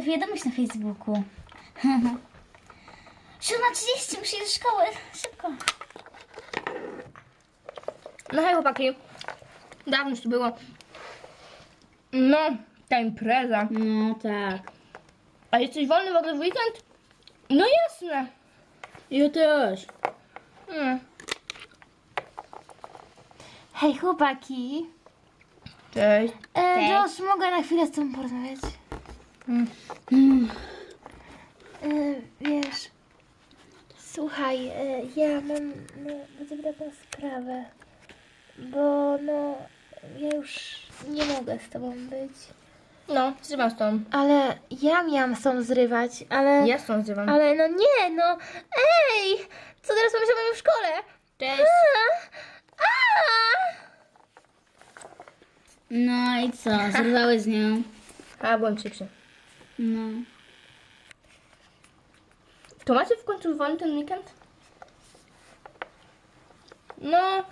wiadomość na Facebooku. 7.30, muszę iść do szkoły. Szybko. No hej chłopaki. Dawno już tu było. No, ta impreza. No tak. A jesteś wolny w ogóle w weekend? No jasne. Ja też. Mm. Hej chłopaki. Cześć. E, Cześć. Josh, mogę na chwilę z tobą porozmawiać? Mm. E, wiesz, słuchaj, e, ja mam no, taką sprawę, bo no, ja już nie mogę z tobą być. No, zrywam z tą. Ale ja miałam z tą zrywać, ale... Ja z tą zrywam. Ale no nie, no, ej! Co teraz pomyślałem w szkole? Cześć. A! A! No i co? Zerwałeś z nią? A, byłem szybszy. No. To macie w końcu wolny ten weekend? No,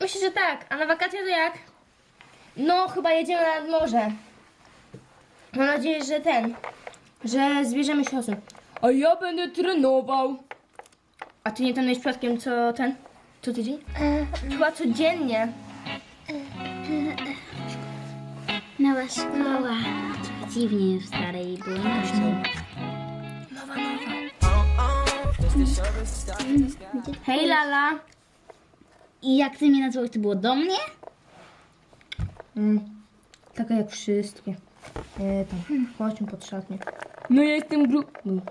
myślę, że tak. A na wakacje to jak? No, chyba jedziemy nad morze. Mam nadzieję, że ten, że zbierzemy się osób. A ja będę trenował. A ty nie trenujesz przypadkiem co ten? Co tydzień? E, Chyba codziennie. Nowa szkoła. Dziwnie już starej było. Nowa, nowa. Hej Lala. I jak ty mnie nazwałeś, to było do mnie? Mm, taka jak wszystkie. E, tam, chodźmy pod szatnię. No ja jestem gru... No.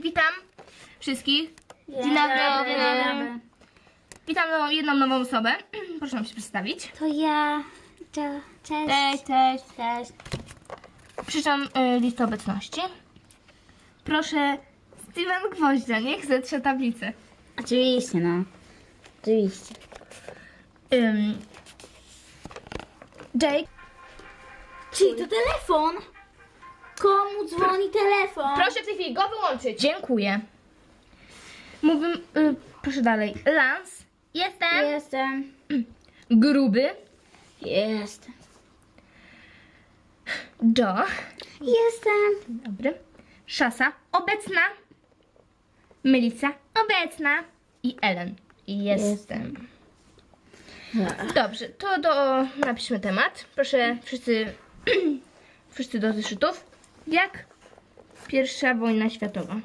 Witam wszystkich. Dzień dobry. Dzień dobry. Witam nową, jedną nową osobę. Proszę nam się przedstawić. To ja. Cześć. Cześć, cześć. Cześć. Y, listę obecności. Proszę, Steven Gwoździa, niech zetrze tablicę. Oczywiście, no. Oczywiście. Ym, Jake, Czyli to telefon? Komu dzwoni telefon? proszę w tej chwili go wyłączyć. Dziękuję. Mówię, y, proszę dalej. Lance, jestem. Jestem. Gruby. Jestem. Joe. Jestem. Dobry. Szasa, obecna. Melissa, obecna. I Ellen, jestem. Dobrze, to do, napiszmy temat. Proszę wszyscy, wszyscy do zeszytów. Jak pierwsza wojna światowa?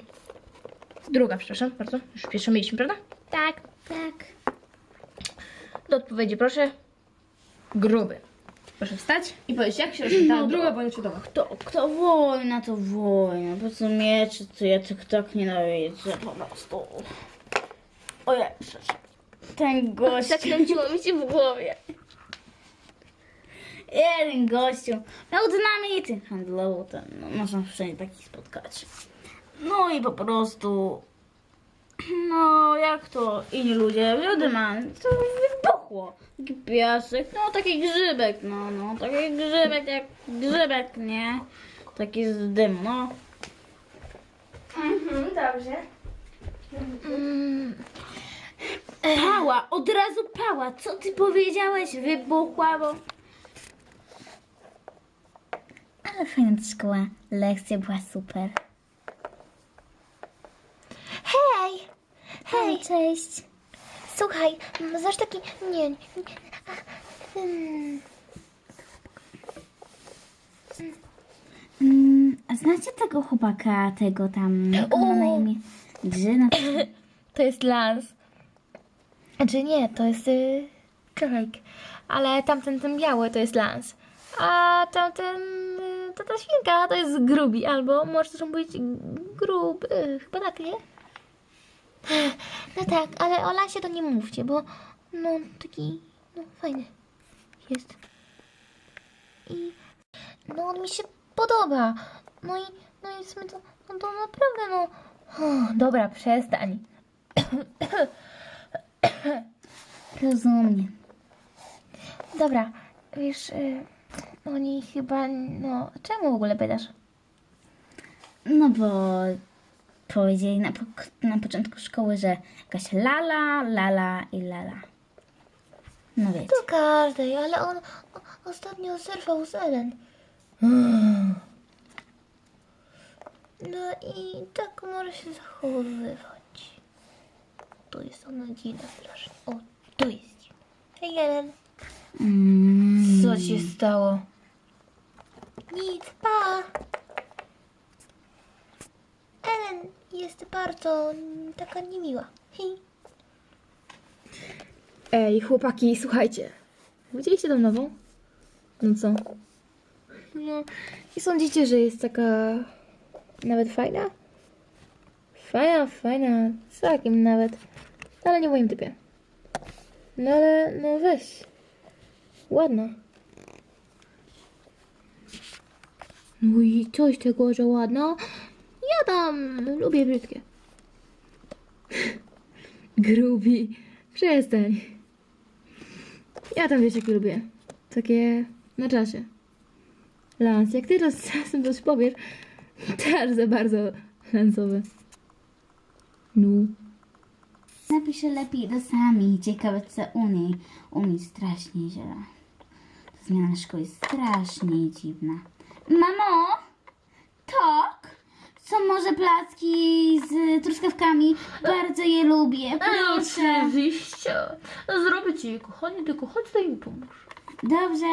Druga, przepraszam, bardzo. Już pierwszą mieliśmy, prawda? Tak, tak. Do odpowiedzi proszę. Gruby. Proszę wstać i powiedzieć, jak się rozwiązała druga wojna światowa. Kto, kto wojna, to wojna. Po co mieczy, to ja tak, tak nienawidzę po prostu. O Jezus. Ten gość. Zakręciło mi się w głowie. Jeden gościu miał dynamity, handlował ten, no można wszędzie takich spotkać. No i po prostu, no jak to inni ludzie, wiadomo, to wybuchło. Taki piasek, no taki grzybek, no, no, taki grzybek jak grzybek, nie? Taki z dymu, no. Mhm, dobrze. Pała, od razu pała, co ty powiedziałeś? Wybuchła, bo... Ale fajna szkoła. Lekcja była super. Hej! Hej, cześć. Słuchaj, m, znasz taki... Nie, nie a, hmm, Mm, a znacie tego chłopaka, tego tam, jak on ma na imię? Grzyna? to jest Lance. Znaczy nie, to jest y, Drake. Ale tamten, ten biały to jest Lance. A tamten, y, to ta świnka to jest Grubi. Albo może też mówić Grub. Y, chyba tak, nie? No tak, ale o Lansie to nie mówcie, bo no taki, no fajny jest. I no on mi się podoba. No i, no i w sumie to, no to naprawdę no... Uff, dobra, przestań. Rozumiem. Dobra, wiesz, y, oni chyba, no, czemu w ogóle pytasz? No bo powiedzieli na, pok- na początku szkoły, że jakaś lala, lala i lala. No wiecie. Do każdej, ale on o, ostatnio zerwał z Ellen. No i tak może się zachowywać. Tu jest ona dziwna strasznie. O, tu jest dziwna. Hej, Ellen. Mm. Co się stało? Nic, pa! Ellen jest bardzo taka niemiła. Hi. Ej, chłopaki, słuchajcie. Widzieliście tą nową? No co? No, nie sądzicie, że jest taka nawet fajna? Fajna, fajna, całkiem nawet. Ale nie w moim typie. No ale, no weź. Ładna. No i coś tego, że ładna. Ja tam lubię brzydkie. Grubi. Przestań. Ja tam wiesz jakie lubię. Takie na czasie. Lans, jak ty czasem coś powiesz, też za bardzo lansowe. No. Napiszę lepiej do sami. Ciekawe co u niej. U niej strasznie źle. Ta zmiana szkoły jest strasznie dziwna. Mamo! Tak? Może placki z truskawkami? Bardzo je lubię. Proszę. Oczywiście. Zrobię ci, kochanie, tylko chodź tutaj mi pomóż. Dobrze.